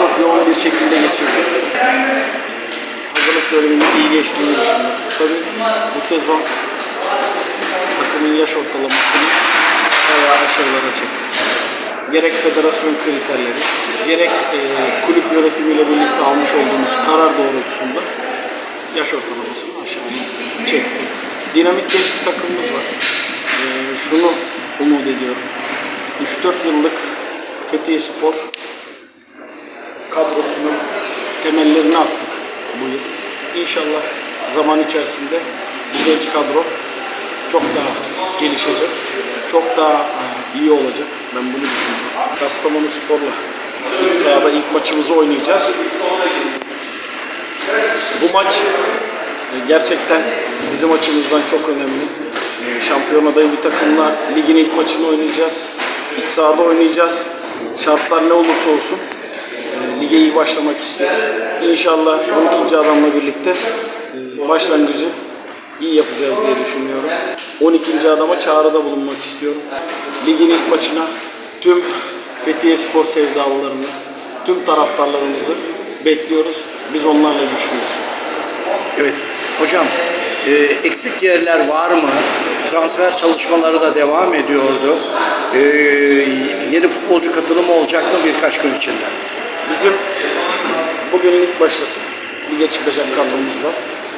çok yoğun bir şekilde geçirdik. Hazırlık döneminin iyi geçtiğini düşünüyorum. Tabii bu sezon takımın yaş ortalamasını bayağı aşağılara çektik. Gerek federasyon kriterleri, gerek e, kulüp yönetimiyle birlikte almış olduğumuz karar doğrultusunda yaş ortalamasını aşağıya çektik. Dinamik genç bir takımımız var. E, şunu umut ediyorum. 3-4 yıllık Fethiye Spor kadrosunun temellerini attık bu yıl. İnşallah zaman içerisinde bu genç kadro çok daha gelişecek, çok daha e, iyi olacak. Ben bunu düşünüyorum. Kastamonu Spor'la sahada ilk maçımızı oynayacağız. Bu maç e, gerçekten bizim açımızdan çok önemli. E, Şampiyon adayı bir takımla ligin ilk maçını oynayacağız. İç sahada oynayacağız. Şartlar ne olursa olsun lige iyi başlamak istiyoruz. İnşallah 12. adamla birlikte e, başlangıcı iyi yapacağız diye düşünüyorum. 12. adama çağrıda bulunmak istiyorum. Ligin ilk maçına tüm Fethiye Spor sevdalılarını, tüm taraftarlarımızı bekliyoruz. Biz onlarla güçlüyüz. Evet. Hocam e, eksik yerler var mı? Transfer çalışmaları da devam ediyordu. E, yeni futbolcu katılımı olacak mı birkaç gün içinde? Bizim bugün lig başlasın. Lige çıkacak kadromuz var.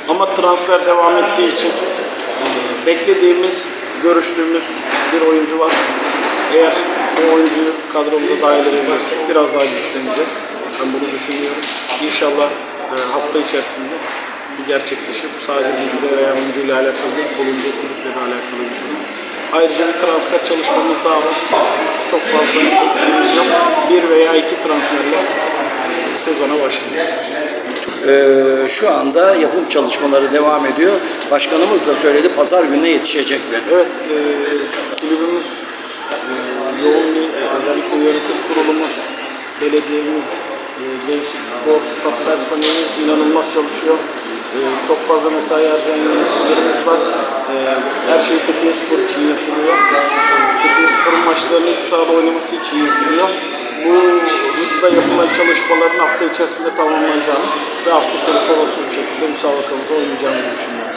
Ama transfer devam ettiği için e, beklediğimiz, görüştüğümüz bir oyuncu var. Eğer bu oyuncuyu kadromuza dahil edebilirsek biraz daha güçleneceğiz. Ben bunu düşünüyorum. İnşallah e, hafta içerisinde bu gerçekleşir. Bu sadece bizle veya oyuncuyla alakalı değil, bulunduğu kulüple de alakalı bir durum. Ayrıca bir transfer çalışmamız daha var. Çok fazla eksiğimiz yok. Bir veya iki transferle sezona başlayacağız. E, şu anda yapım çalışmaları devam ediyor. Başkanımız da söyledi pazar gününe yetişecek dedi. Evet, e, kulübümüz e, yoğun bir, özellikle yönetim kurulumuz, belediyemiz, e, gençlik, spor, staff personelimiz inanılmaz çalışıyor. E, çok fazla mesai harcayan yöneticilerimiz var. E, her şey Fethiye Spor için yapılıyor. Fethiye Spor'un maçlarını iç sahada oynaması için yapılıyor. Bu hızla yapılan çalışmaların hafta içerisinde tamamlanacağını ve hafta sonu sorunsuz bir şekilde müsabakamıza oynayacağımızı düşünüyorum.